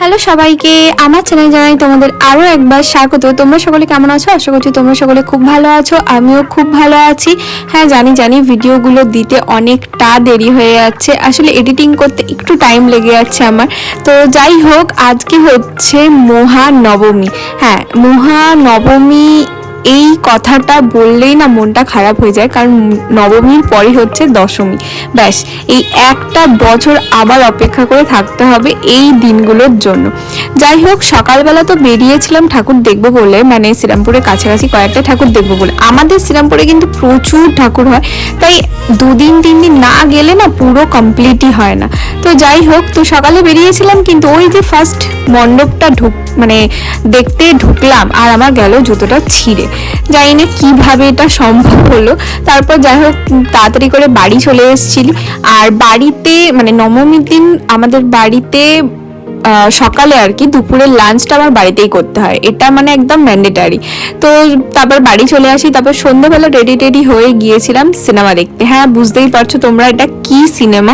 Hello সবাইকে আমার channel জানাই তোমাদের আরও একবার স্বাগত। তোমরা সকলে কেমন আছো? আশা করছি তোমরা সকলে খুব ভালো আছো, আমিও খুব ভালো আছি। হ্যাঁ জানি জানি ভিডিওগুলো দিতে অনেকটা দেরি হয়ে যাচ্ছে। আসলে এডিটিং করতে একটু টাইম লেগে যাচ্ছে আমার। তো যাই হোক, আজকে হচ্ছে মহানবমী। হ্যাঁ মহানবমী এই কথাটা বললেই না মনটা খারাপ হয়ে যায়, কারণ নবমীর পরই হচ্ছে দশমী। ব্যাস, এই একটা বছর আবার অপেক্ষা করে থাকতে হবে এই দিনগুলোর জন্য। যাই হোক, সকালবেলা তো বেরিয়েছিলাম ঠাকুর দেখব বলে মানে শ্রীরামপুরের কাছাকাছি কয়েকটা ঠাকুর দেখব বলে। আমাদের শ্রীরামপুরে কিন্তু প্রচুর ঠাকুর হয়, তাই দুদিন, তিন দিন না গেলে না পুরো কমপ্লিটই হয় না। তো যাই হোক, তো সকালে বেরিয়েছিলাম, কিন্তু ওই যে ফার্স্ট মণ্ডপটা ঢুক মানে দেখতে ঢুকলাম আর আমার গেল জুতোটা ছিঁড়ে। জানি না কীভাবে এটা সম্ভব হলো। তারপর যাই হোক, তাড়াতাড়ি করে বাড়ি চলে এসেছিলি। আর বাড়িতে মানে নবমীর দিন আমাদের বাড়িতে সকালে আর কি দুপুরের লাঞ্চটা আমার বাড়িতেই করতে হয়। এটা মানে একদম ম্যান্ডেটারি তো তারপর বাড়ি চলে আসি, তারপর সন্ধ্যাবেলা রেডি টেডি হয়ে গিয়েছিলাম সিনেমা দেখতে। হ্যাঁ বুঝতেই পারছ তোমরা এটা কি সিনেমা?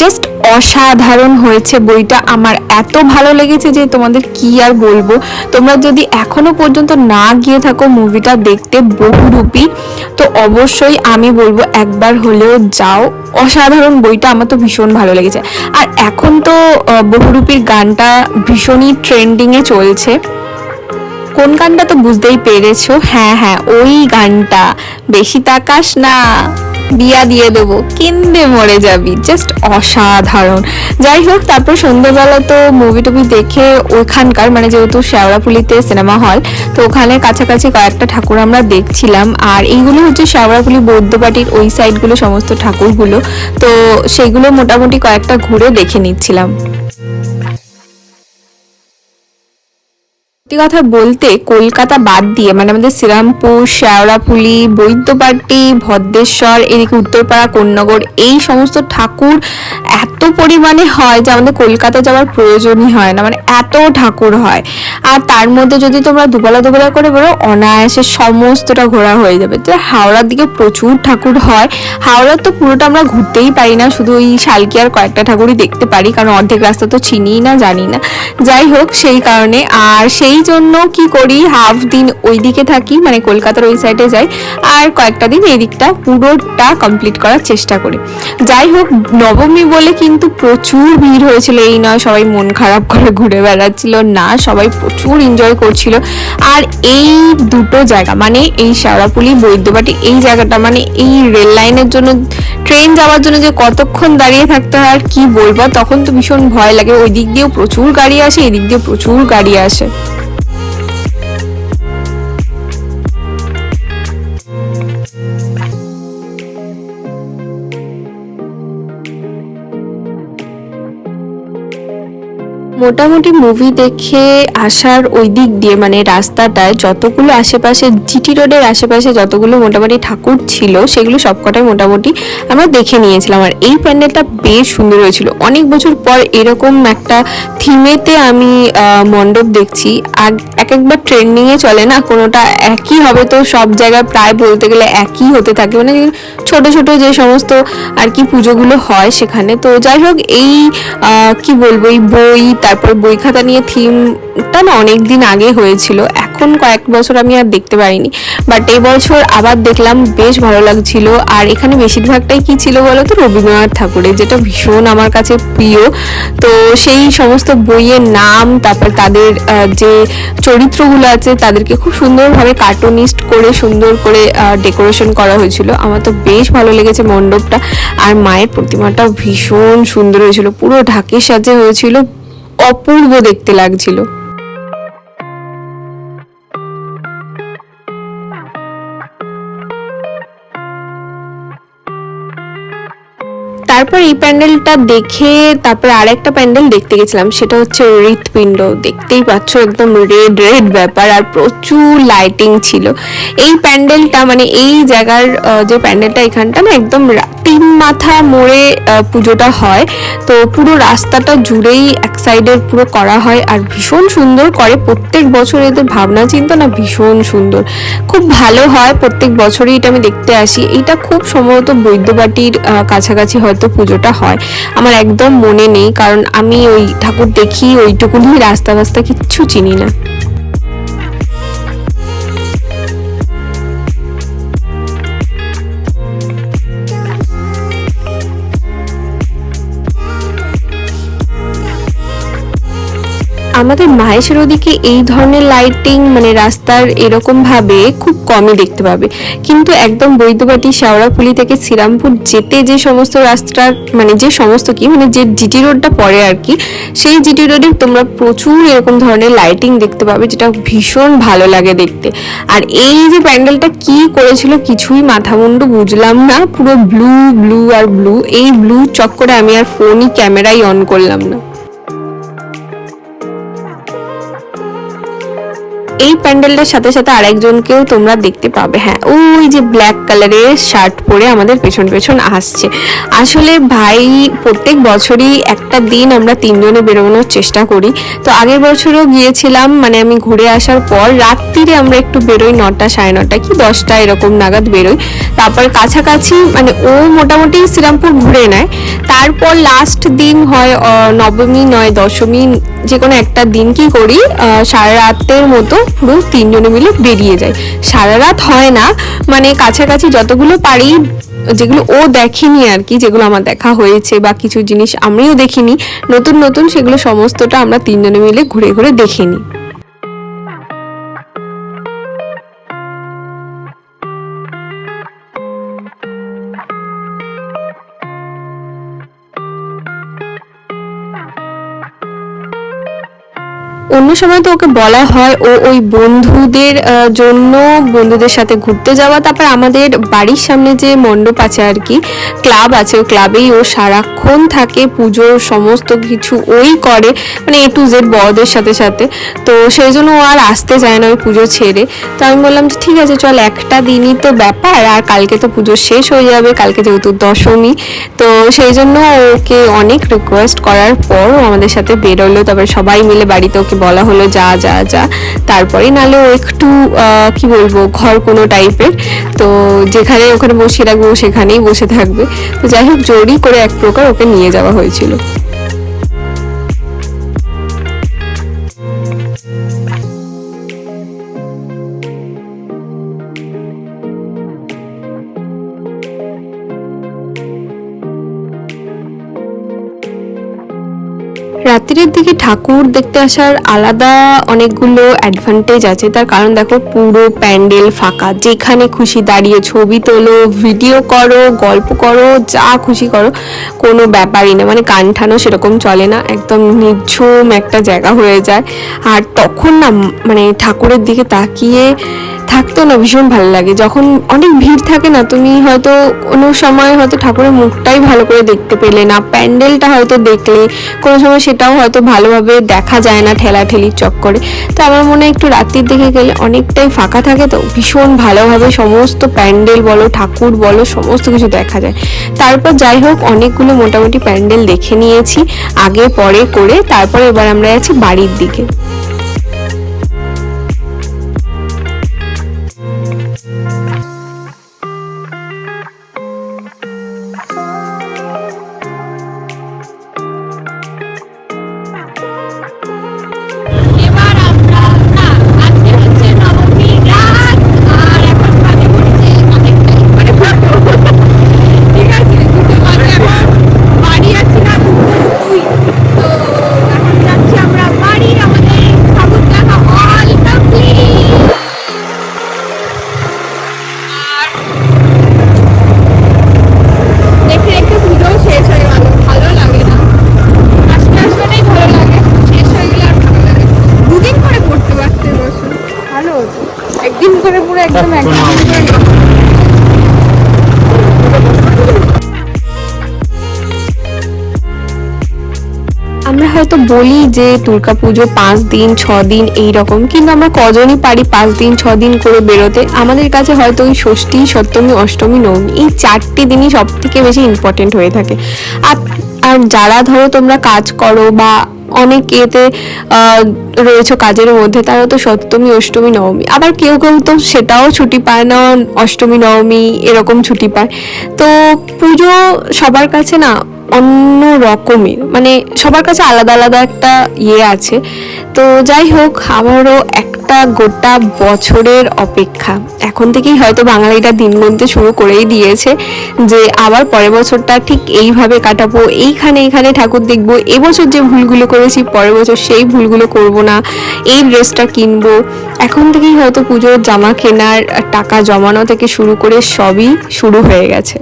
জাস্ট অসাধারণ হয়েছে বইটা। আমার এত ভালো লেগেছে যে তোমাদের কি আর বলব। তোমরা যদি এখনও পর্যন্ত না গিয়ে থাকো মুভিটা দেখতে বহুরূপী, তো অবশ্যই আমি বলব একবার হলেও যাও। অসাধারণ বইটা আমার তো ভীষণ ভালো লেগেছে। আর এখন তো বহুরূপীর গানটা ভীষণই ট্রেন্ডিংয়ে চলছে। কোন গানটা তো বুঝতেই পেরেছ? হ্যাঁ হ্যাঁ ওই গানটা। বেশি তাকাস না। বিয়া দিয়ে দেবো। কিনবে মরে যাবি? জাস্ট অসাধারণ। যাই হোক, তারপর সন্ধ্যেবেলা তো মুভি টুভি দেখে ওইখানকার মানে যেহেতু শেওড়াপুলিতে সিনেমা হল তো ওখানে কাছাকাছি কয়েকটা ঠাকুর আমরা দেখছিলাম। আর এইগুলো হচ্ছে শেওড়াপুলি বৌদ্ধ পাটির ওই সাইডগুলো সমস্ত ঠাকুরগুলো। তো সেগুলো মোটামুটি কয়েকটা ঘুরে দেখে নিচ্ছিলাম। সত্যি কথা বলতে কলকাতা বাদ দিয়ে মানে আমাদের শ্রীরামপুর শেওড়াপুলি বৈদ্যপাটি, ভদ্রেশ্বর, এদিকে উত্তরপাড়া, কোন্নগর, এই সমস্ত ঠাকুর এত পরিমাণে হয় যে আমাদের কলকাতা যাওয়ার প্রয়োজনই হয় না মানে এত ঠাকুর হয়। আর তার মধ্যে যদি তোমরা দুবেলা দুবেলা করে বেরো, অনায়াসে সমস্তটা ঘোরা হয়ে যাবে। তো হাওড়ার দিকে প্রচুর ঠাকুর হয়। হাওড়ার তো পুরোটা আমরা ঘুরতেই পারি না, শুধু ওই শালকিয়ার কয়েকটা ঠাকুরই দেখতে পারি, কারণ অর্ধেক রাস্তা তো চিনিই না, জানি না। যাই হোক, সেই কারণে, আর সেই জন্য কি করি হাফ দিন ওই দিকে থাকি মানে কলকাতার ওই সাইডে যাই, আর কয়েকটা দিন এই দিকটা পুরোটা কমপ্লিট করার চেষ্টা করি। যাই হোক, নবমী বলে কিন্তু প্রচুর ভিড় হয়েছিল, এই নয় সবাই মন খারাপ করে ঘুরে বেড়াচ্ছিল, না, সবাই প্রচুর এনজয় করছিল। আর এই দুটো জায়গা মানে এই শাওড়াপুলি বৈদ্যবাটি, এই জায়গাটা মানে এই রেল লাইনের জন্য ট্রেন যাওয়ার জন্য যে কতক্ষণ দাঁড়িয়ে থাকতে হয় আর কি বলব, তখন তো ভীষণ ভয় লাগে। ওই দিক দিয়েও প্রচুর গাড়ি আসে, এদিক দিয়েও প্রচুর গাড়ি আসে। মোটামুটি মুভি দেখে আসার ওই দিক দিয়ে মানে রাস্তাটায় যতগুলো আশেপাশে, জিটি রোডের আশেপাশে যতগুলো মোটামুটি ঠাকুর ছিল, সেগুলো সবকটাই মোটামুটি আমরা দেখে নিয়েছিলাম। আর এই প্যান্ডেলটা বেশ সুন্দর হয়েছিল। অনেক বছর পর এরকম একটা থিমেতে আমি মণ্ডপ দেখছি। এক একবার ট্রেন্ডিংয়ে চলে না, কোনোটা একই হবে তো সব জায়গায় প্রায় বলতে গেলে একই হতে থাকে। মানে ছোট ছোট যে সমস্ত আর কি পুজোগুলো হয় সেখানে। তো যাই হোক, এই কি বলব, এই বই, তারপর বই খাতা নিয়ে থিমটা না অনেক দিন আগে হয়েছিল। এখন কয়েক বছর আমি আর দেখতে পারিনি। বাট এবছর আবার দেখলাম বেশ ভালো লাগছিল। আর এখানে বেশিরভাগটাই কি ছিল বলো তো রবীন্দ্রনাথ ঠাকুরের, যেটা ভীষণ আমার কাছে প্রিয়। তো সেই সমস্ত বইয়ের নাম, তারপর তাদের যে চরিত্রগুলো আছে, তাদেরকে খুব সুন্দরভাবে কার্টুনিস্ট করে, সুন্দর করে ডেকোরেশন করা হয়েছিল। আমার তো বেশ ভালো লেগেছে মণ্ডপটা। আর মায়ের প্রতিমাটাও ভীষণ সুন্দর হয়েছিল। পুরো ঢাকের সাজে হয়েছিল। অপূর্ব দেখতে লাগছিল। তারপর এই প্যান্ডেলটা দেখে তারপর আরেকটা প্যান্ডেল দেখতে গেছিলাম, সেটা হচ্ছে হৃৎপিণ্ড। দেখতেই পাচ্ছ একদম রেড রেড ব্যাপার আর প্রচুর লাইটিং ছিল। এই প্যান্ডেলটা মানে এই জায়গার যে প্যান্ডেলটা এখানটা না একদম তিন মাথা মোড়ে পুজোটা হয়। তো পুরো রাস্তাটা জুড়েই এক সাইডের পুরো করা হয় আর ভীষণ সুন্দর করে। প্রত্যেক বছর এদের ভাবনা চিন্তা না ভীষণ সুন্দর। খুব ভালো হয় প্রত্যেক বছরই এটা আমি দেখতে আসি। এটা খুব সম্ভবত বৈদ্যবাটির কাছাকাছি হয়তো পুজোটা হয়। আমার একদম মনে নেই, কারণ আমি ওই ঠাকুর দেখি, ওইটুকুনি রাস্তা বাস্তা কিচ্ছু চিনি না। আমাদের মাহেশের ওদিকে এই ধরনের লাইটিং মানে রাস্তার এরকম ভাবে খুব কমই দেখতে পাবে। কিন্তু একদম বৈদ্যবাটি, শেওড়াফুলি থেকে শ্রীরামপুর যেতে যে সমস্ত রাস্তার মানে যে সমস্ত কি মানে যে জিটি রোডটা পড়ে আর কি, সেই জিটি রোডে তোমরা প্রচুর এরকম ধরনের লাইটিং দেখতে পাবে, যেটা ভীষণ ভালো লাগে দেখতে। আর এই যে প্যান্ডেলটা কি করেছিল কিছুই মাথা মুন্ডু বুঝলাম না, পুরো ব্লু ব্লু আর ব্লু এই ব্লু চক্করে আমি আর ফোনই ক্যামেরাই অন করলাম না। এই প্যান্ডেলটার সাথে সাথে আরেকজনকেও তোমরা দেখতে পাবে। হ্যাঁ ওই যে ব্ল্যাক কালারের শার্ট পরে আমাদের পেছন পেছন আসছে। আসলে ভাই, প্রত্যেক বছরই একটা দিন আমরা তিনজনে বেরোনোর চেষ্টা করি। তো আগের বছরও গিয়েছিলাম মানে আমি ঘুরে আসার পর রাত্রিরে আমরা একটু বেরোই, নটা সাড়ে নটা কি দশটা এরকম নাগাদ বেরোই। তারপর কাছাকাছি মানে ও মোটামুটি শ্রীরামপুর ঘুরে নেয়। তারপর লাস্ট দিন হয় নবমী নয়, দশমী যে কোনো একটা দিন কি করি সারা রাতের মতো পুরো তিনজনে মিলে বেরিয়ে যাই। সারা রাত হয় না মানে কাছাকাছি যতগুলো পারি, যেগুলো ও দেখেনি আর কি, যেগুলো আমার দেখা হয়েছে বা কিছু জিনিস আমিও দেখিনি, নতুন নতুন সেগুলো সমস্তটা আমরা তিনজনে মিলে ঘুরে ঘুরে দেখে অন্য সময় তো ওকে বলা হয়, ও ওই বন্ধুদের জন্য বন্ধুদের সাথে ঘুরতে যাওয়া। তারপর আমাদের বাড়ির সামনে যে মণ্ডপ আছে আর কি, ক্লাব আছে, ওই ক্লাবেই ও সারাক্ষণ থাকে পুজোর সমস্ত কিছু ওই করে মানে এ টু জেড বড়দের সাথে সাথে। তো সেই জন্য ও আর আসতে চায় না ওই পুজো ছেড়ে। তো আমি বললাম যে, ঠিক আছে, চল একটা দিনই তো ব্যাপার, আর কালকে তো পুজো শেষ হয়ে যাবে, কালকে যেহেতু দশমী। তো সেই জন্য ওকে অনেক রিকোয়েস্ট করার পর ও আমাদের সাথে বেরোলো। তারপরে সবাই মিলে বাড়িতে ওকে বলা হলো যা যা যা। তারপরে নালে একটু কি বলব, ঘর কোনো টাইপের তো যেখানে ওখানে বসে রাখব, সেখানেই বসে থাকবে। তো যাই হোক জোরই করে এক প্রকার ওকে নিয়ে যাওয়া হয়েছিল। রাত্রির দিকে ঠাকুর দেখতে আসার আলাদা অনেকগুলো অ্যাডভান্টেজ আছে। তার কারণ দেখো, পুরো প্যান্ডেল ফাঁকা। যেখানে খুশি দাঁড়িয়ে ছবি তোলো ভিডিও করো, গল্প করো, যা খুশি করো, কোনো ব্যাপারই না। মানে কান ঠানো সেরকম চলে না। একদম নির্ঝুম একটা জায়গা হয়ে যায়। আর তখন না মানে ঠাকুরের দিকে তাকিয়ে থাকতেও না, ভীষণ ভালো লাগে। যখন অনেক ভিড় থাকে না, তুমি হয়তো কোনো সময় হয়তো ঠাকুরের মুখটাই ভালো করে দেখতে পেলে না, প্যান্ডেলটা হয়তো দেখলে, কোনো সময় সেটাও হয়তো ভালোভাবে দেখা যায় না ঠেলাঠেলির চক্করে। তো আমার মনে হয় একটু রাত্রির দিকে গেলে অনেকটাই ফাঁকা থাকে, তো ভীষণ ভালোভাবে সমস্ত প্যান্ডেল বলো, ঠাকুর বলো, সমস্ত কিছু দেখা যায়। তারপর যাই হোক, অনেকগুলো মোটামুটি প্যান্ডেল দেখে নিয়েছি, আগে পরে করে, তারপর এবার আমরা আছি বাড়ির দিকে। হয়তো বলি যে দুর্গা পুজো পাঁচ দিন, ছ দিন এই রকম। কিন্তু আমরা কজনই পারি পাঁচ দিন, ছ দিন করে বেরোতে। আমাদের কাছে হয়তো ওই ষষ্ঠী, সপ্তমী, অষ্টমী, নবমী এই চারটি দিনই সব থেকে বেশি ইম্পর্টেন্ট হয়ে থাকে। আর আর যারা ধরো তোমরা কাজ করো বা অনেক এতে রয়েছে কাজের মধ্যে, তারা তো সপ্তমী, অষ্টমী, নবমী। আবার কেউ কেউ তো সেটাও ছুটি পায় না, অষ্টমী, নবমী এরকম ছুটি পায়। তো পুজো সবার কাছে না, অন্য রকমের মানে সবার কাছে আলাদা আলাদা একটা ইয়ে আছে। তো যাই হোক, আমারও একটা গোটা বছরের অপেক্ষা। এখন থেকেই হয়তো বাঙালিরা দিন গুনতে শুরু করেই দিয়েছে যে আবার পরের বছরটা ঠিক এইভাবে কাটাবো, এইখানে এখানে ঠাকুর দেখব, এবছর যে ভুলগুলো করেছি, পরের বছর সেই ভুলগুলো করব না, এই ড্রেসটা কিনবো। এখন থেকেই হয়তো পুজোর জামা কেনার টাকা জমানো থেকে শুরু করে সবই শুরু হয়ে গেছে।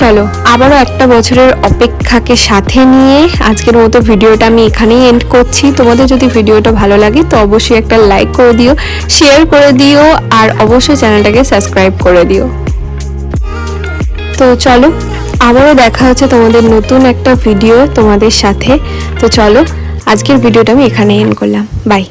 চলো, আবারও একটা বছরের অপেক্ষাকে সাথে নিয়ে আজকের মতো ভিডিওটা আমি এখানেই এন্ড করছি। তোমাদের যদি ভিডিওটা ভালো লাগে তো অবশ্যই একটা লাইক করে দিও শেয়ার করে দিও, আর অবশ্যই চ্যানেলটাকে সাবস্ক্রাইব করে দিও। তো চলো, আবারও দেখা হচ্ছে তোমাদের নতুন একটা ভিডিও তোমাদের সাথে। তো চলো, আজকের ভিডিওটা আমি এখানে এন্ড করলাম। বাই